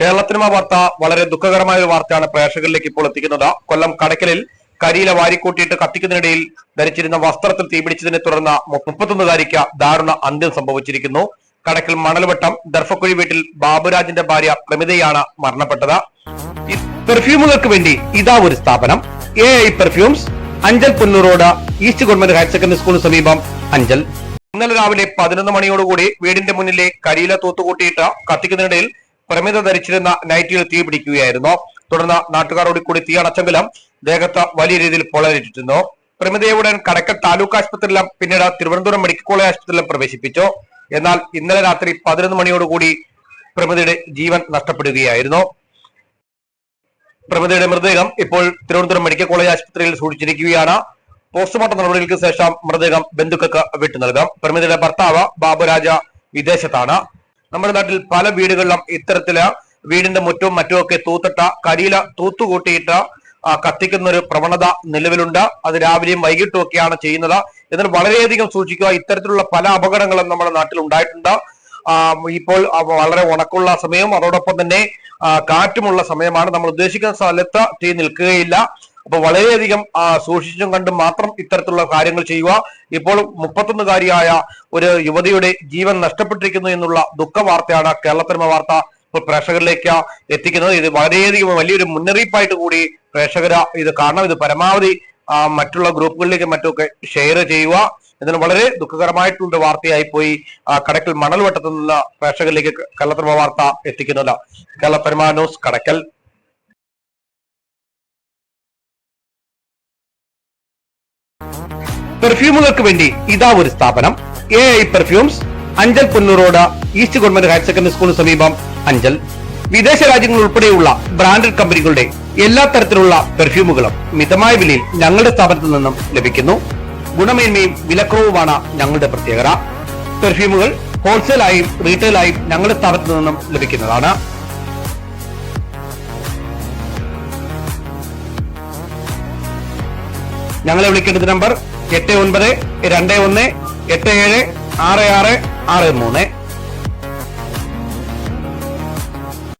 കേരളത്തിനുമ വാർത്ത വളരെ ദുഃഖകരമായ ഒരു വാർത്തയാണ് പ്രേക്ഷകരിലേക്ക് ഇപ്പോൾ എത്തിക്കുന്നത്. കൊല്ലം കടക്കലിൽ കരിയില വാരിക്കൂട്ടിയിട്ട് കത്തിക്കുന്നതിനിടയിൽ ധരിച്ചിരുന്ന വസ്ത്രത്തിൽ തീപിടിച്ചതിനെ തുടർന്ന് മുപ്പത്തൊന്നുകാരിക്ക് ദാരുണ അന്ത്യം സംഭവിച്ചിരിക്കുന്നു. കടക്കൽ മണൽവട്ടം ദർഫക്കുഴി വീട്ടിൽ ബാബുരാജിന്റെ ഭാര്യ പ്രമിതയാണ് മരണപ്പെട്ടത്. പെർഫ്യൂമുകൾക്ക് വേണ്ടി ഇതാ ഒരു സ്ഥാപനം. A I perfumes Anchal Pullur road east government higher secondary സ്കൂളിന് സമീപം അഞ്ചൽ. ഇന്നലെ രാവിലെ പതിനൊന്ന് മണിയോടുകൂടി വീടിന്റെ മുന്നിലെ കരിയില തൂത്തുകൂട്ടിയിട്ട് കത്തിക്കുന്നതിനിടയിൽ പ്രമിത ധരിച്ചിരുന്ന നൈറ്റിയിൽ തീ പിടിക്കുകയായിരുന്നു. തുടർന്ന് നാട്ടുകാരോട് കൂടി തീ അണച്ചെങ്കിലും ദേഹത്ത് വലിയ രീതിയിൽ പൊളരിട്ടിരുന്നു പ്രമിതയെ ഉടൻ കടക്കൽ താലൂക്ക് ആശുപത്രിയിലും പിന്നീട് തിരുവനന്തപുരം മെഡിക്കൽ കോളേജ് ആശുപത്രിയിലും പ്രവേശിപ്പിച്ചു. എന്നാൽ ഇന്നലെ രാത്രി പതിനൊന്ന് മണിയോടുകൂടി പ്രമിതയുടെ ജീവൻ നഷ്ടപ്പെടുകയായിരുന്നു. പ്രമിതയുടെ മൃതദേഹം ഇപ്പോൾ തിരുവനന്തപുരം മെഡിക്കൽ കോളേജ് ആശുപത്രിയിൽ സൂക്ഷിച്ചിരിക്കുകയാണ്. പോസ്റ്റ്മോർട്ടം നടപടികൾക്ക് ശേഷം മൃതദേഹം ബന്ധുക്കൾക്ക് വിട്ടു നൽകാം പ്രമിതയുടെ ഭർത്താവ് ബാബുരാജ വിദേശത്താണ്. നമ്മുടെ നാട്ടിൽ പല വീടുകളിലും ഇത്തരത്തിൽ വീടിന്റെ മുറ്റവും മറ്റുമൊക്കെ തൂത്തിട്ട കരിയില തൂത്തുകൂട്ടിയിട്ട് കത്തിക്കുന്ന ഒരു പ്രവണത നിലവിലുണ്ട്. അത് രാവിലെയും വൈകിട്ടും ഒക്കെയാണ് ചെയ്യുന്നത്. എന്നാൽ വളരെയധികം സൂക്ഷിക്കുക. ഇത്തരത്തിലുള്ള പല അപകടങ്ങളും നമ്മുടെ നാട്ടിൽ ഉണ്ടായിട്ടുണ്ട്. ഇപ്പോൾ വളരെ ഉണക്കുള്ള സമയവും അതോടൊപ്പം തന്നെ കാറ്റുമുള്ള സമയമാണ്. നമ്മൾ ഉദ്ദേശിക്കുന്ന സ്ഥലത്ത് തീ നിൽക്കുകയില്ല. അപ്പൊ വളരെയധികം സൂക്ഷിച്ചും കണ്ടും മാത്രം ഇത്തരത്തിലുള്ള കാര്യങ്ങൾ ചെയ്യുക. ഇപ്പോൾ മുപ്പത്തൊന്നുകാരിയായ ഒരു യുവതിയുടെ ജീവൻ നഷ്ടപ്പെട്ടിരിക്കുന്നു എന്നുള്ള ദുഃഖ വാർത്തയാണ് കേരളത്തിനുമ വാർത്ത പ്രേക്ഷകരിലേക്ക് എത്തിക്കുന്നത്. ഇത് വളരെയധികം വലിയൊരു മുന്നറിയിപ്പായിട്ട് കൂടി പ്രേക്ഷകര ഇത് കാരണം ഇത് പരമാവധി മറ്റുള്ള ഗ്രൂപ്പുകളിലേക്ക് മറ്റുമൊക്കെ ഷെയർ ചെയ്യുക. ഇതിന് വളരെ ദുഃഖകരമായിട്ടുള്ള വാർത്തയായി പോയി കടക്കൽ മണൽവട്ടത്തു നിന്ന് പ്രേക്ഷകരിലേക്ക് കേരളത്തിനുമ വാർത്ത എത്തിക്കുന്നത് കേരള ന്യൂസ് കടക്കൽ. പെർഫ്യൂമുകൾക്ക് വേണ്ടി ഇതാ ഒരു സ്ഥാപനം. എ ഐ പെർഫ്യൂംസ് അഞ്ചൽ പുന്നൂറോട് ഈസ്റ്റ് ഗവൺമെന്റ് ഹയർ സെക്കൻഡറി സ്കൂളിന് സമീപം അഞ്ചൽ. വിദേശ രാജ്യങ്ങൾ ഉൾപ്പെടെയുള്ള ബ്രാൻഡഡ് കമ്പനികളുടെ എല്ലാ തരത്തിലുള്ള പെർഫ്യൂമുകളും മിതമായ വിലയിൽ ഞങ്ങളുടെ സ്ഥാപനത്തിൽ നിന്നും ലഭിക്കുന്നു. ഗുണമേന്മയും വിലക്കുറവുമാണ് ഞങ്ങളുടെ പ്രത്യേകത. പെർഫ്യൂമുകൾ ഹോൾസെയിലായും റീറ്റെയിലായും ഞങ്ങളുടെ സ്ഥാപനത്തിൽ നിന്നും ലഭിക്കുന്നതാണ്. ഞങ്ങളെ വിളിക്കേണ്ടത് നമ്പർ എട്ട് ഒൻപത് രണ്ട് ഒന്ന് എട്ട് ഏഴ് ആറ് ആറ് ആറ് മൂന്ന്.